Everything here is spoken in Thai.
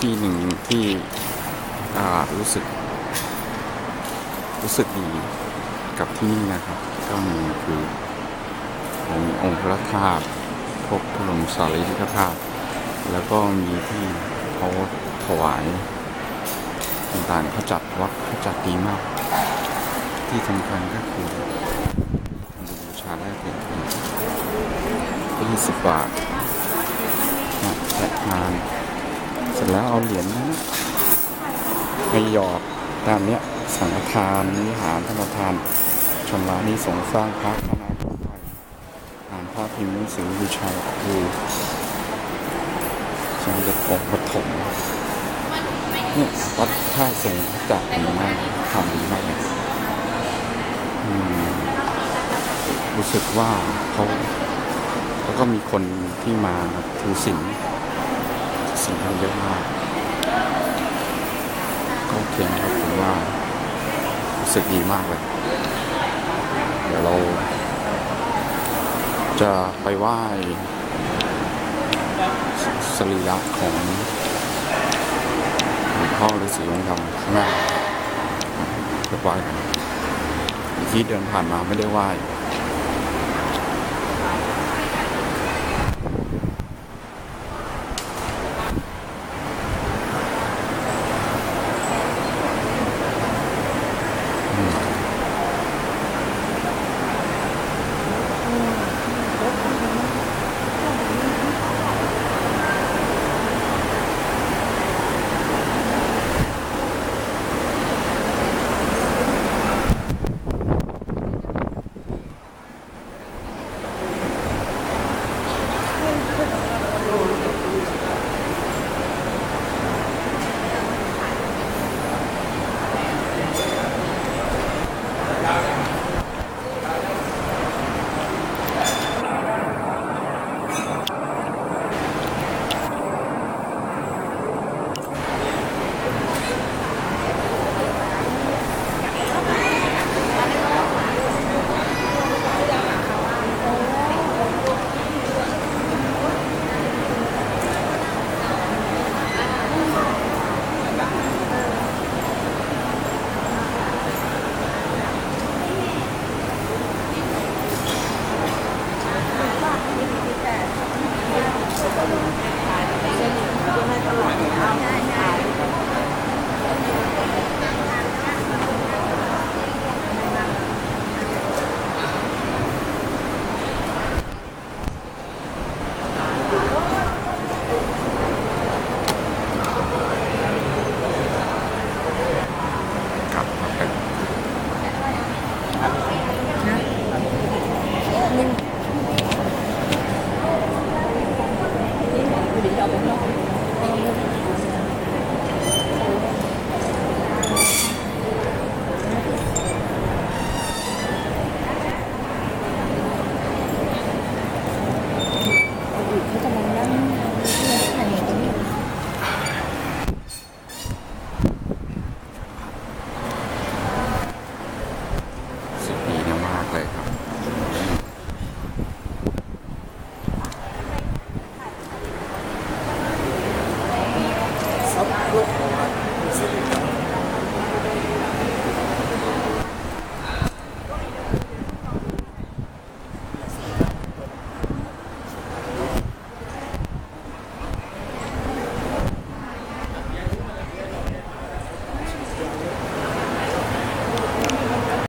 ที่หนึ่งที่รู้สึก รู้สึกดีกับที่นี่นะครับ ก็มีคือองค์องค์พระธาตุพบพระบรมสารีริกธาตุแล้วก็มีที่เขาถวายต่างๆเขาจัดวัดเขาจัดดีมาก ที่สำคัญก็คือบูชาแรกเป็นยี่สิบบาทนะและทาน ร็จแล้วเอาเหรียญนั้นไปหยอดตามเนี้ยสังฆทานนิหารธรรมทานชำระนี้สงสร้างพระคณะผู้ไทยอ่านพระพิมพ์หนังสือบูชาคือสมเด็จองค์ปฐมเนี่ยวัดท่าสงฆ์จัดดีมากทำดีมากเลยอืมรู้สึกว่าเขาแล้วก็มีคนที่มาถือศีล ศีลกันเยอะมากก็โอเคนะครับผมว่ารู้สึกดีมากเลย เดี๋ยวเรา จะไปไหว้สรีระของหลวงพ่อฤาษีองค์ดำข้างหน้าไปไหว้กันที่เดินผ่านมาไม่ได้ไหว้ 聊得更好。